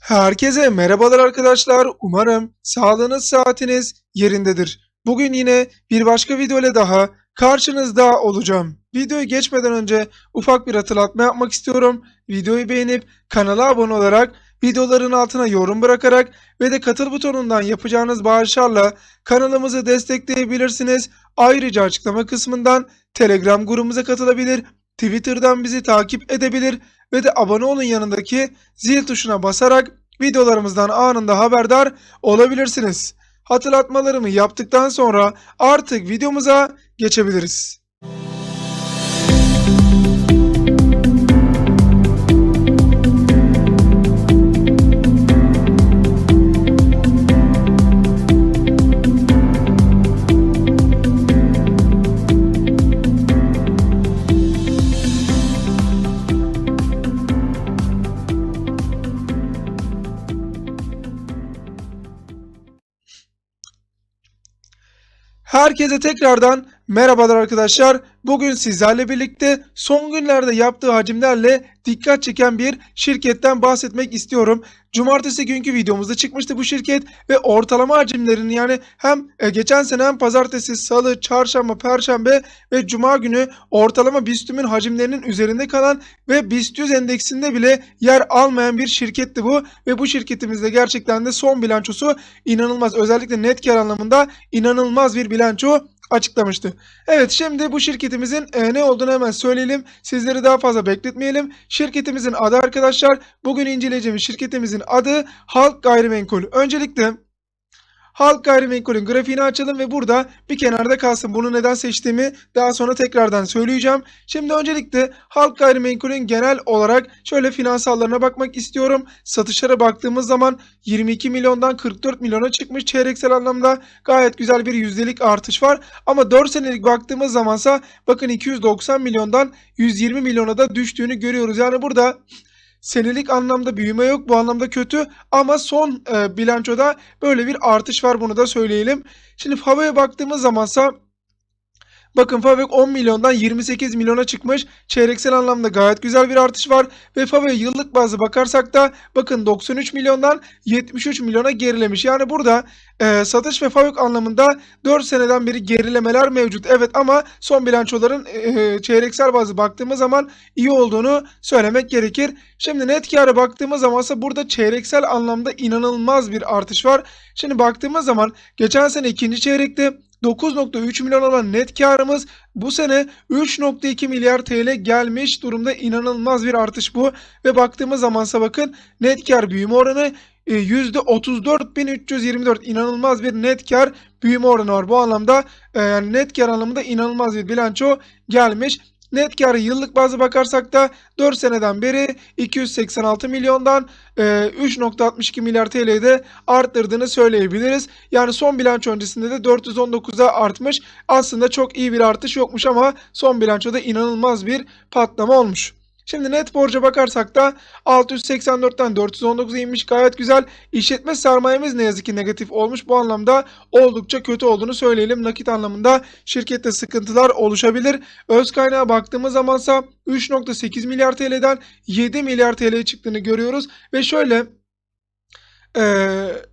Herkese merhabalar arkadaşlar. Umarım sağlığınız saatiniz yerindedir. Bugün yine bir başka video ile daha karşınızda olacağım. Videoyu geçmeden önce ufak bir hatırlatma yapmak istiyorum. Videoyu beğenip kanala abone olarak videoların altına yorum bırakarak ve de katıl butonundan yapacağınız bağışlarla kanalımızı destekleyebilirsiniz. Ayrıca açıklama kısmından Telegram grubumuza katılabilir, Twitter'dan bizi takip edebilir ve de abone olun yanındaki zil tuşuna basarak videolarımızdan anında haberdar olabilirsiniz. Hatırlatmalarımı yaptıktan sonra artık videomuza geçebiliriz. Herkese tekrardan merhabalar arkadaşlar. Bugün sizlerle birlikte son günlerde yaptığı hacimlerle dikkat çeken bir şirketten bahsetmek istiyorum. Cumartesi günkü videomuzda çıkmıştı bu şirket ve ortalama hacimlerini yani hem e, geçen sene hem pazartesi, salı, çarşamba, perşembe ve cuma günü ortalama BIST'ün hacimlerinin üzerinde kalan ve BIST 100 endeksinde bile yer almayan bir şirketti bu ve bu şirketimizde gerçekten de son bilançosu inanılmaz özellikle net kar anlamında inanılmaz bir bilanço açıklamıştı. Evet şimdi bu şirketimizin e, ne olduğunu hemen söyleyelim. Sizleri daha fazla bekletmeyelim. Şirketimizin adı arkadaşlar bugün inceleyeceğimiz şirketimizin adı Halk Gayrimenkul. Öncelikle Halk Gayrimenkul'ün grafiğini açalım ve burada bir kenarda kalsın. Bunu neden seçtiğimi daha sonra tekrardan söyleyeceğim. Şimdi öncelikle Halk Gayrimenkul'ün genel olarak şöyle finansallarına bakmak istiyorum. Satışlara baktığımız zaman 22 milyondan 44 milyona çıkmış çeyreksel anlamda gayet güzel bir yüzdelik artış var. Ama 4 senelik baktığımız zamansa bakın 290 milyondan 120 milyona da düştüğünü görüyoruz. Yani burada senelik anlamda büyüme yok. Bu anlamda kötü ama son e, bilançoda böyle bir artış var bunu da söyleyelim. Şimdi FAVÖ'ye baktığımız zamansa Bakın FAVÖK 10 milyondan 28 milyona çıkmış. Çeyreksel anlamda gayet güzel bir artış var. Ve FAVÖK'e yıllık bazı bakarsak da bakın 93 milyondan 73 milyona gerilemiş. Yani burada e, satış ve FAVÖK anlamında 4 seneden beri gerilemeler mevcut. Evet ama son bilançoların e, çeyreksel bazı baktığımız zaman iyi olduğunu söylemek gerekir. Şimdi net kâra baktığımız zamansa burada çeyreksel anlamda inanılmaz bir artış var. Şimdi baktığımız zaman geçen sene ikinci çeyrekte 9.3 milyon olan net karımız bu sene 3.2 milyar TL gelmiş durumda inanılmaz bir artış bu ve baktığımız zamansa bakın net kar büyüme oranı e, %34.324 inanılmaz bir net kar büyüme oranı var. Bu anlamda e, yani net kar anlamında inanılmaz bir bilanço gelmiş. Net karı yıllık bazı bakarsak da 4 seneden beri 286 milyondan e, 3.62 milyar TL'de arttırdığını söyleyebiliriz. Yani son bilanço öncesinde de 419'a artmış. Aslında çok iyi bir artış yokmuş ama son bilançoda inanılmaz bir patlama olmuş. Şimdi net borca bakarsak da 684'ten 419'a inmiş gayet güzel. İşletme sermayemiz ne yazık ki negatif olmuş. Bu anlamda oldukça kötü olduğunu söyleyelim. Nakit anlamında şirkette sıkıntılar oluşabilir. Öz kaynağa baktığımız zamansa 3.8 milyar TL'den 7 milyar TL'ye çıktığını görüyoruz. Ve şöyle e,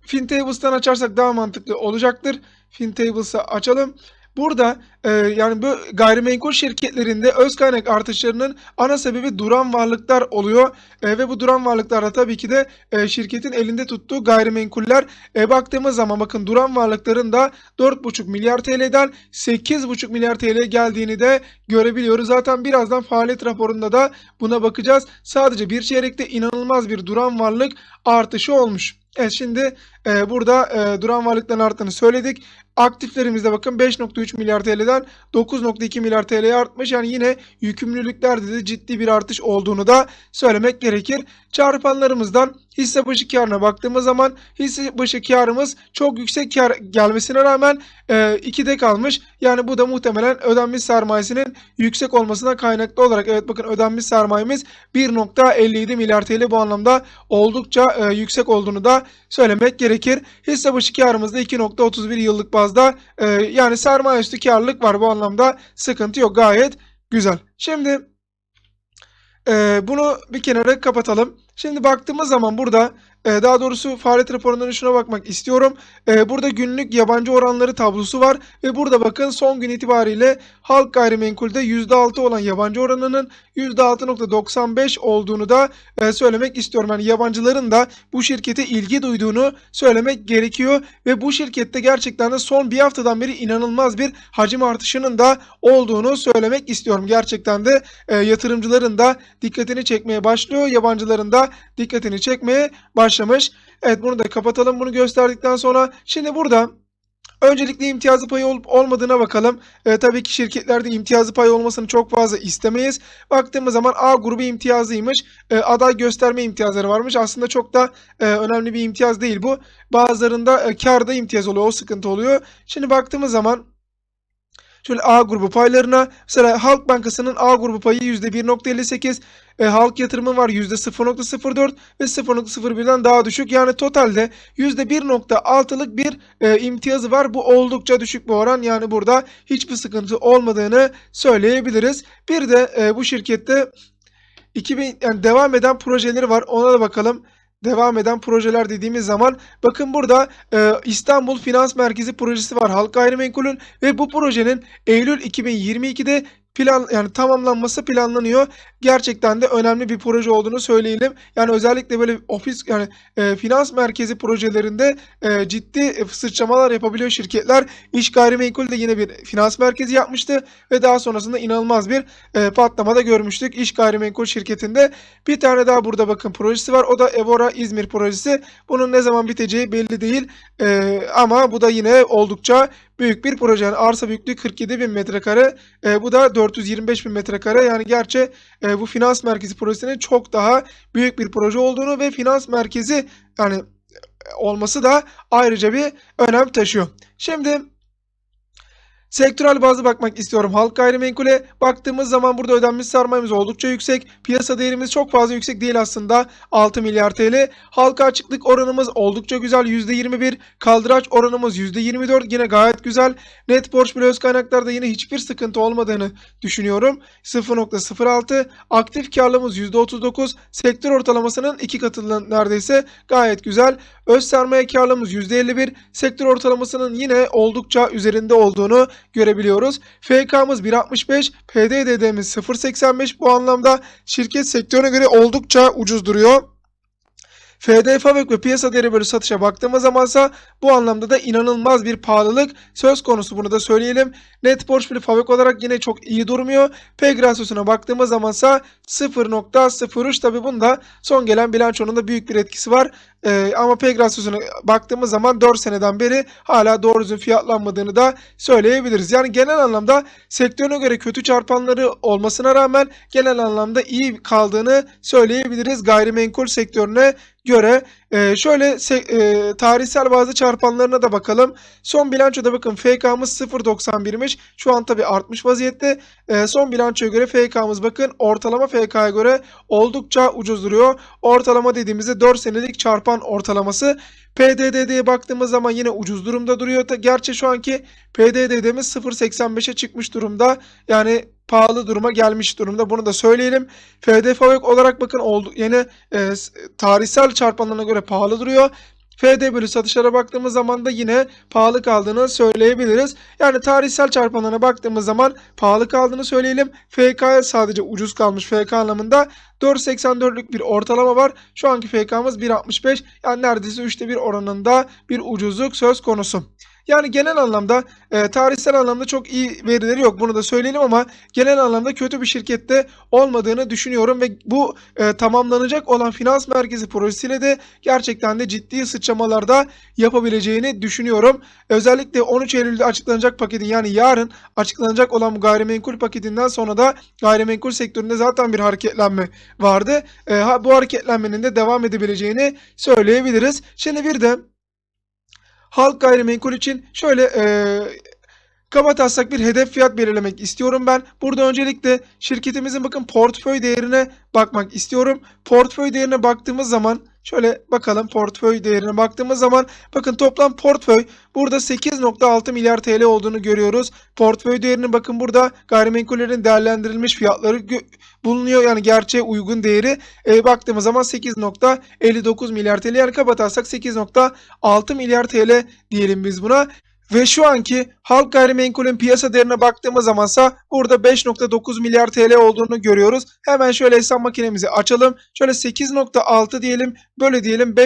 FinTables'tan açarsak daha mantıklı olacaktır. FinTables'ı açalım. Burada e, yani bu gayrimenkul şirketlerinde öz kaynak artışlarının ana sebebi duran varlıklar oluyor. E, ve bu duran varlıklarda tabii ki de e, şirketin elinde tuttuğu gayrimenkuller. E, baktığımız zaman bakın duran varlıkların da 4,5 milyar TL'den 8,5 milyar TL geldiğini de görebiliyoruz. Zaten birazdan faaliyet raporunda da buna bakacağız. Sadece bir çeyrekte inanılmaz bir duran varlık artışı olmuş. Evet şimdi e, burada e, duran varlıkların arttığını söyledik. Aktiflerimizde bakın 5.3 milyar TL'den 9.2 milyar TL'ye artmış. Yani yine yükümlülüklerde de ciddi bir artış olduğunu da söylemek gerekir. Çarpanlarımızdan hisse başı karına baktığımız zaman hisse başı karımız çok yüksek kar gelmesine rağmen e, 2'de kalmış. Yani bu da muhtemelen ödenmiş sermayesinin yüksek olmasına kaynaklı olarak evet bakın ödenmiş sermayemiz 1.57 milyar TL bu anlamda oldukça e, yüksek olduğunu da söylemek gerekir. Hisse başı karımızda 2.31 yıllık bazda e, yani sermaye üstü karlılık var bu anlamda sıkıntı yok gayet güzel. Şimdi e, bunu bir kenara kapatalım. Şimdi baktığımız zaman burada e, daha doğrusu faaliyet raporundan şuna bakmak istiyorum. E, burada günlük yabancı oranları tablosu var ve burada bakın son gün itibariyle halk gayrimenkulde %6 olan yabancı oranının %6.95 olduğunu da e, söylemek istiyorum. Yani yabancıların da bu şirkete ilgi duyduğunu söylemek gerekiyor ve bu şirkette gerçekten de son bir haftadan beri inanılmaz bir hacim artışının da olduğunu söylemek istiyorum. Gerçekten de e, yatırımcıların da dikkatini çekmeye başlıyor. Yabancıların da dikkatini çekmeye başlamış. Evet bunu da kapatalım. Bunu gösterdikten sonra şimdi burada Öncelikle imtiyazlı payı olup olmadığına bakalım. E, tabii ki şirketlerde imtiyazlı pay olmasını çok fazla istemeyiz. Baktığımız zaman A grubu imtiyazlıymış. E, aday gösterme imtiyazları varmış. Aslında çok da e, önemli bir imtiyaz değil bu. Bazılarında e, karda imtiyaz oluyor. O sıkıntı oluyor. Şimdi baktığımız zaman Şöyle A grubu paylarına mesela Halk Bankası'nın A grubu payı %1.58, e, halk yatırımı var %0.04 ve 0.01'den daha düşük. Yani totalde %1.6'lık bir e, imtiyazı var. Bu oldukça düşük bir oran. Yani burada hiçbir sıkıntı olmadığını söyleyebiliriz. Bir de e, bu şirkette 2000 yani devam eden projeleri var. Ona da bakalım devam eden projeler dediğimiz zaman bakın burada e, İstanbul Finans Merkezi projesi var halk gayrimenkulün ve bu projenin Eylül 2022'de plan yani tamamlanması planlanıyor. Gerçekten de önemli bir proje olduğunu söyleyelim. Yani özellikle böyle ofis yani e, finans merkezi projelerinde e, ciddi e, sıçramalar yapabiliyor şirketler. İş gayrimenkul de yine bir finans merkezi yapmıştı ve daha sonrasında inanılmaz bir e, patlamada görmüştük. İş gayrimenkul şirketinde bir tane daha burada bakın projesi var. O da Evora İzmir projesi. Bunun ne zaman biteceği belli değil. E, ama bu da yine oldukça büyük bir proje. Yani arsa büyüklüğü 47 bin metrekare. E, bu da 425 bin metrekare. Yani gerçi e, bu finans merkezi projesinin çok daha büyük bir proje olduğunu ve finans merkezi yani e, olması da ayrıca bir önem taşıyor. Şimdi Sektörel bazı bakmak istiyorum. Halk gayrimenkule baktığımız zaman burada ödenmiş sermayemiz oldukça yüksek. Piyasa değerimiz çok fazla yüksek değil aslında. 6 milyar TL. Halka açıklık oranımız oldukça güzel. %21. Kaldıraç oranımız %24. Yine gayet güzel. Net borç bile öz kaynaklarda yine hiçbir sıkıntı olmadığını düşünüyorum. 0.06. Aktif karlılığımız %39. Sektör ortalamasının iki katından neredeyse gayet güzel. Öz sermaye karlılığımız %51. Sektör ortalamasının yine oldukça üzerinde olduğunu görebiliyoruz. FK'mız 1.65, PDD'miz 0.85 bu anlamda şirket sektörüne göre oldukça ucuz duruyor. FD Fabrik ve piyasa değeri bölü satışa baktığımız zamansa bu anlamda da inanılmaz bir pahalılık söz konusu bunu da söyleyelim. Net borç bölü fabrik olarak yine çok iyi durmuyor. PEG rasyosuna baktığımız zamansa 0.03 tabi bunda son gelen bilançonun da büyük bir etkisi var. Ee, ama PEG rasyosuna baktığımız zaman 4 seneden beri hala doğru düzgün fiyatlanmadığını da söyleyebiliriz. Yani genel anlamda sektörüne göre kötü çarpanları olmasına rağmen genel anlamda iyi kaldığını söyleyebiliriz gayrimenkul sektörüne göre. Ee, şöyle e, tarihsel bazı çarpanlarına da bakalım. Son bilançoda bakın FK'mız 0.91'miş. Şu an tabi artmış vaziyette. Ee, son bilançoya göre FK'mız bakın ortalama FK'ya göre oldukça ucuz duruyor. Ortalama dediğimizde 4 senelik çarpan ortalaması. PDD'ye baktığımız zaman yine ucuz durumda duruyor. Gerçi şu anki PDD'miz 0.85'e çıkmış durumda. Yani pahalı duruma gelmiş durumda. Bunu da söyleyelim. FD olarak bakın oldu yine e, tarihsel çarpanlarına göre pahalı duruyor. FD bölü satışlara baktığımız zaman da yine pahalı kaldığını söyleyebiliriz. Yani tarihsel çarpanlarına baktığımız zaman pahalı kaldığını söyleyelim. FK'ya sadece ucuz kalmış FK anlamında 4.84'lük bir ortalama var. Şu anki FK'mız 1.65 yani neredeyse 3'te 1 oranında bir ucuzluk söz konusu. Yani genel anlamda e, tarihsel anlamda çok iyi verileri yok. Bunu da söyleyelim ama genel anlamda kötü bir şirkette olmadığını düşünüyorum ve bu e, tamamlanacak olan finans merkezi projesiyle de gerçekten de ciddi sıçramalarda yapabileceğini düşünüyorum. Özellikle 13 Eylül'de açıklanacak paketin yani yarın açıklanacak olan bu gayrimenkul paketinden sonra da gayrimenkul sektöründe zaten bir hareketlenme vardı. E, bu hareketlenmenin de devam edebileceğini söyleyebiliriz. Şimdi bir de halk gayrimenkul için şöyle e, kaba taslak bir hedef fiyat belirlemek istiyorum ben. Burada öncelikle şirketimizin bakın portföy değerine bakmak istiyorum. Portföy değerine baktığımız zaman Şöyle bakalım portföy değerine baktığımız zaman bakın toplam portföy burada 8.6 milyar TL olduğunu görüyoruz. Portföy değerinin bakın burada gayrimenkullerin değerlendirilmiş fiyatları bulunuyor. Yani gerçeğe uygun değeri e, baktığımız zaman 8.59 milyar TL yani kapatarsak 8.6 milyar TL diyelim biz buna. Ve şu anki halk gayrimenkulün piyasa değerine baktığımız zamansa burada 5.9 milyar TL olduğunu görüyoruz. Hemen şöyle hesap makinemizi açalım. Şöyle 8.6 diyelim. Böyle diyelim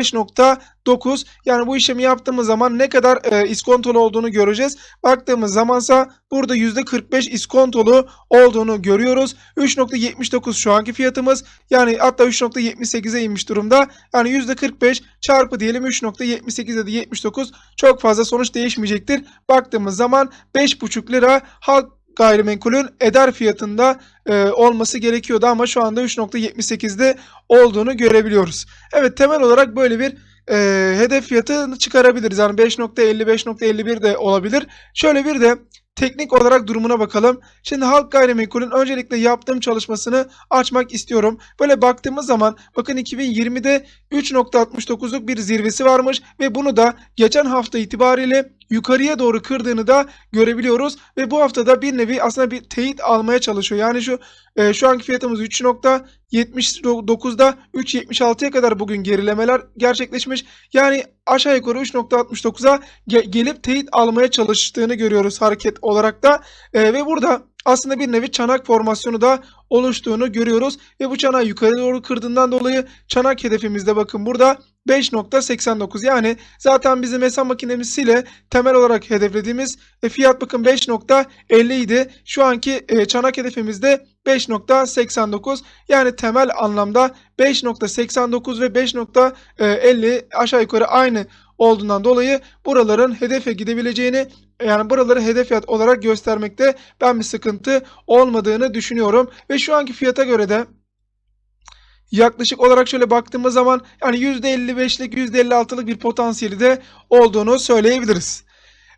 5.9. Yani bu işlemi yaptığımız zaman ne kadar e, iskontolu olduğunu göreceğiz. Baktığımız zamansa burada %45 iskontolu olduğunu görüyoruz. 3.79 şu anki fiyatımız. Yani hatta 3.78'e inmiş durumda. Yani %45 çarpı diyelim 3.78 ya da 79 çok fazla sonuç değişmeyecektir. Baktığımız zaman 5.5 lira halk gayrimenkulün eder fiyatında e, olması gerekiyordu ama şu anda 3.78'de olduğunu görebiliyoruz. Evet temel olarak böyle bir e, hedef fiyatını çıkarabiliriz. Yani 5.50 5.51 de olabilir. Şöyle bir de teknik olarak durumuna bakalım. Şimdi halk gayrimenkulün öncelikle yaptığım çalışmasını açmak istiyorum. Böyle baktığımız zaman bakın 2020'de 3.69'luk bir zirvesi varmış ve bunu da geçen hafta itibariyle yukarıya doğru kırdığını da görebiliyoruz ve bu haftada bir nevi aslında bir teyit almaya çalışıyor. Yani şu e, şu anki fiyatımız 3.79'da 3.76'ya kadar bugün gerilemeler gerçekleşmiş. Yani aşağı yukarı 3.69'a ge- gelip teyit almaya çalıştığını görüyoruz hareket olarak da E, ve burada aslında bir nevi çanak formasyonu da oluştuğunu görüyoruz ve bu çanağı yukarı doğru kırdığından dolayı çanak hedefimizde bakın burada 5.89 yani zaten bizim hesap makinemizle temel olarak hedeflediğimiz e, fiyat bakın 5.50 idi. Şu anki e, çanak hedefimizde 5.89 yani temel anlamda 5.89 ve 5.50 aşağı yukarı aynı olduğundan dolayı buraların hedefe gidebileceğini yani buraları hedef fiyat olarak göstermekte ben bir sıkıntı olmadığını düşünüyorum. Ve şu anki fiyata göre de yaklaşık olarak şöyle baktığımız zaman yani %55'lik %56'lık bir potansiyeli de olduğunu söyleyebiliriz.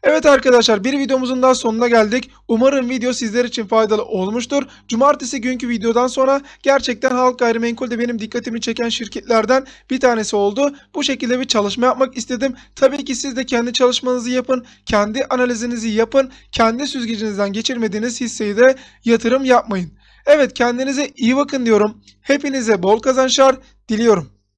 Evet arkadaşlar bir videomuzun daha sonuna geldik. Umarım video sizler için faydalı olmuştur. Cumartesi günkü videodan sonra gerçekten Halk Gayrimenkul de benim dikkatimi çeken şirketlerden bir tanesi oldu. Bu şekilde bir çalışma yapmak istedim. Tabii ki siz de kendi çalışmanızı yapın. Kendi analizinizi yapın. Kendi süzgecinizden geçirmediğiniz hisseyi de yatırım yapmayın. Evet kendinize iyi bakın diyorum. Hepinize bol kazançlar diliyorum.